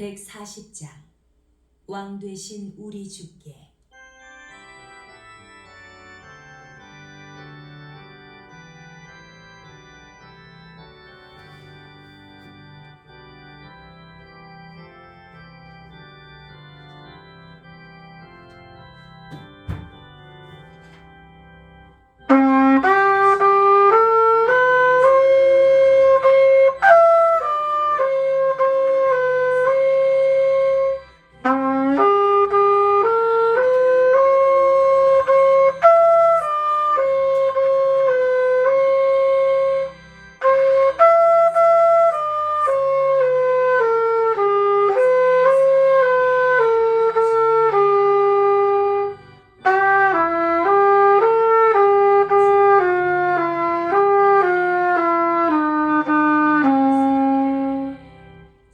140장. 왕 되신 우리 주께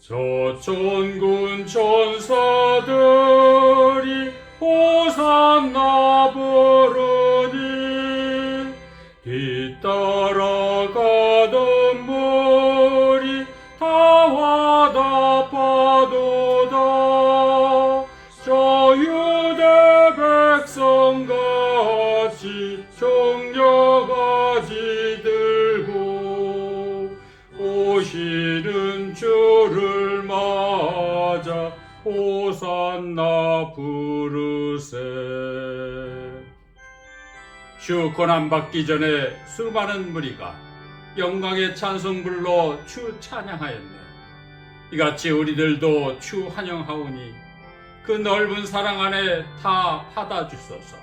저 천군 천사들이 호산나 부르니 뒤따라가 주를 맞아 호산나 부르세. 주 고난 받기 전에 수많은 무리가 영광의 찬송불로 주 찬양하였네. 이같이 우리들도 주 환영하오니 그 넓은 사랑 안에 다 받아주소서